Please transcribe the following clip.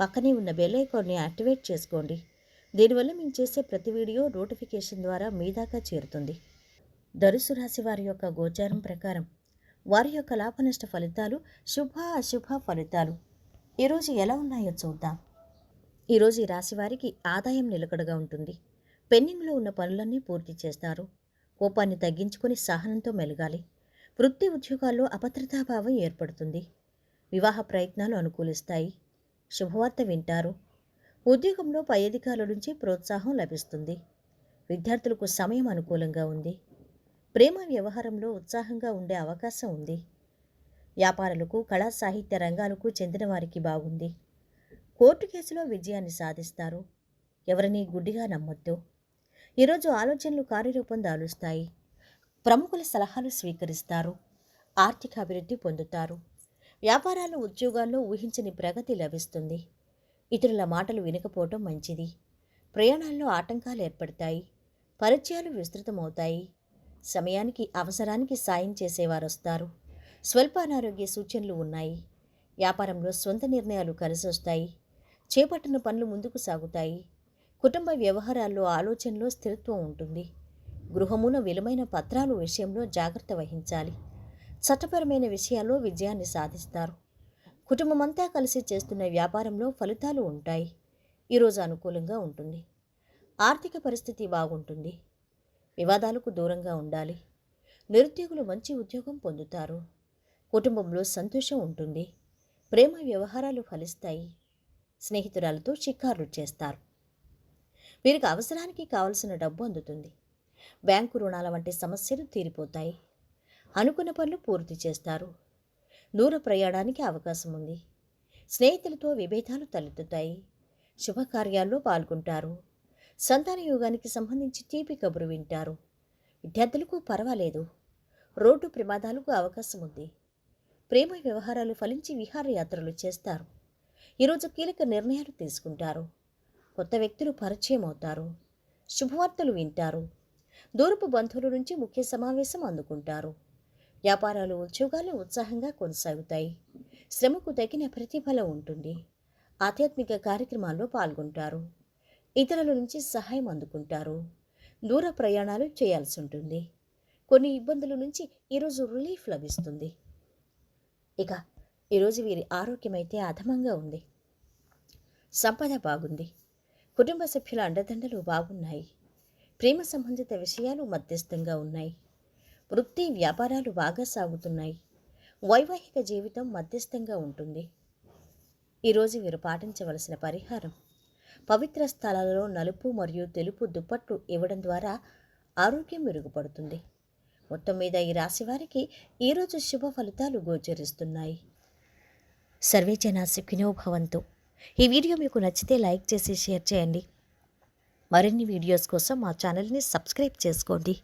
పక్కనే ఉన్న బెల్ ఐకాన్ని యాక్టివేట్ చేసుకోండి. దీనివల్ల మేము చేసే ప్రతి వీడియో నోటిఫికేషన్ ద్వారా మీ దాకా చేరుతుంది. ధనుసు రాశి వారి యొక్క గోచారం ప్రకారం వారి యొక్క లాభనష్ట ఫలితాలు శుభ అశుభ ఫలితాలు. ఈరోజు ఎలా ఉన్నాయో చూద్దాం. ఈరోజు ఈ రాశి వారికి ఆదాయం నిలకడగా ఉంటుంది. పెండింగ్లో ఉన్న పనులన్నీ పూర్తి చేస్తారు. కోపాన్ని తగ్గించుకొని సహనంతో మెలగాలి. వృత్తి ఉద్యోగాల్లో అభద్రతాభావం ఏర్పడుతుంది. వివాహ ప్రయత్నాలు అనుకూలిస్తాయి. శుభవార్త వింటారు. ఉద్యోగంలో పై అధికారుల నుంచి ప్రోత్సాహం లభిస్తుంది. విద్యార్థులకు సమయం అనుకూలంగా ఉంది. ప్రేమ వ్యవహారంలో ఉత్సాహంగా ఉండే అవకాశం ఉంది. వ్యాపారులకు కళా సాహిత్య రంగాలకు చెందిన వారికి బాగుంది. కోర్టు కేసులో విజయాన్ని సాధిస్తారు. ఎవరిని గుడ్డిగా నమ్మొద్దు. ఈరోజు ఆలోచనలు కార్యరూపం దాలుస్తాయి. ప్రముఖుల సలహాలు స్వీకరిస్తారు. ఆర్థిక అభివృద్ధి పొందుతారు. వ్యాపారాలు ఉద్యోగాల్లో ఊహించని ప్రగతి లభిస్తుంది. ఇతరుల మాటలు వినకపోవటం మంచిది. ప్రయాణాల్లో ఆటంకాలు ఏర్పడతాయి. పరిచయాలు విస్తృతమవుతాయి. సమయానికి అవసరానికి సాయం చేసేవారు వస్తారు స్వల్ప అనారోగ్య సూచనలు ఉన్నాయి. వ్యాపారంలో సొంత నిర్ణయాలు కలిసి వస్తాయి చేపట్టిన పనులు ముందుకు సాగుతాయి. కుటుంబ వ్యవహారాల్లో ఆలోచనలో స్థిరత్వం ఉంటుంది. గృహమున విలువైన పత్రాలు విషయంలో జాగ్రత్త వహించాలి. చట్టపరమైన విషయాల్లో విజయాన్ని సాధిస్తారు. కుటుంబమంతా కలిసి చేస్తున్న వ్యాపారంలో ఫలితాలు ఉంటాయి. ఈరోజు అనుకూలంగా ఉంటుంది. ఆర్థిక పరిస్థితి బాగుంటుంది. వివాదాలకు దూరంగా ఉండాలి. నిరుద్యోగులు మంచి ఉద్యోగం పొందుతారు. కుటుంబంలో సంతోషం ఉంటుంది. ప్రేమ వ్యవహారాలు ఫలిస్తాయి. స్నేహితురాలతో షికారులు చేస్తారు. వీరికి అవసరానికి కావలసిన డబ్బు అందుతుంది. బ్యాంకు రుణాల వంటి సమస్యలు తీరిపోతాయి. అనుకున్న పనులు పూర్తి చేస్తారు. దూర ప్రయాణానికి అవకాశం ఉంది. స్నేహితులతో విభేదాలు తలెత్తుతాయి. శుభకార్యాల్లో పాల్గొంటారు. సంతాన యోగానికి సంబంధించి తీపి కబురు వింటారు. విద్యార్థులకు పర్వాలేదు. రోడ్డు ప్రమాదాలకు అవకాశం ఉంది. ప్రేమ వ్యవహారాలు ఫలించి విహారయాత్రలు చేస్తారు. ఈరోజు కీలక నిర్ణయాలు తీసుకుంటారు. కొత్త వ్యక్తులు పరిచయం అవుతారు. శుభవార్తలు వింటారు. దూరపు బంధువుల నుంచి ముఖ్య సమావేశం అందుకుంటారు. వ్యాపారాలు ఉద్యోగాలు ఉత్సాహంగా కొనసాగుతాయి. శ్రమకు తగిన ప్రతిఫలం ఉంటుంది. ఆధ్యాత్మిక కార్యక్రమాల్లో పాల్గొంటారు. ఇతరుల నుంచి సహాయం అందుకుంటారు. దూర ప్రయాణాలు చేయాల్సి ఉంటుంది. కొన్ని ఇబ్బందుల నుంచి ఈరోజు రిలీఫ్ లభిస్తుంది. ఇక ఈరోజు వీరి ఆరోగ్యం అయితే అధమంగా ఉంది. సంపద బాగుంది. కుటుంబ సభ్యుల అండదండలు బాగున్నాయి. ప్రేమ సంబంధిత విషయాలు మధ్యస్థంగా ఉన్నాయి. వృత్తి వ్యాపారాలు బాగా సాగుతున్నాయి. వైవాహిక జీవితం మధ్యస్థంగా ఉంటుంది. ఈరోజు మీరు పాటించవలసిన పరిహారం. పవిత్ర స్థలాలలో నలుపు మరియు తెలుపు దుప్పట్లు ఇవ్వడం ద్వారా ఆరోగ్యం మెరుగుపడుతుంది. మొత్తం మీద ఈ రాశి వారికి ఈరోజు శుభ ఫలితాలు గోచరిస్తున్నాయి. సర్వే జనా సుఖినో భవంతు. ఈ వీడియో మీకు నచ్చితే లైక్ చేసి షేర్ చేయండి. మరిన్ని వీడియోస్ కోసం మా ఛానల్ని సబ్స్క్రైబ్ చేసుకోండి.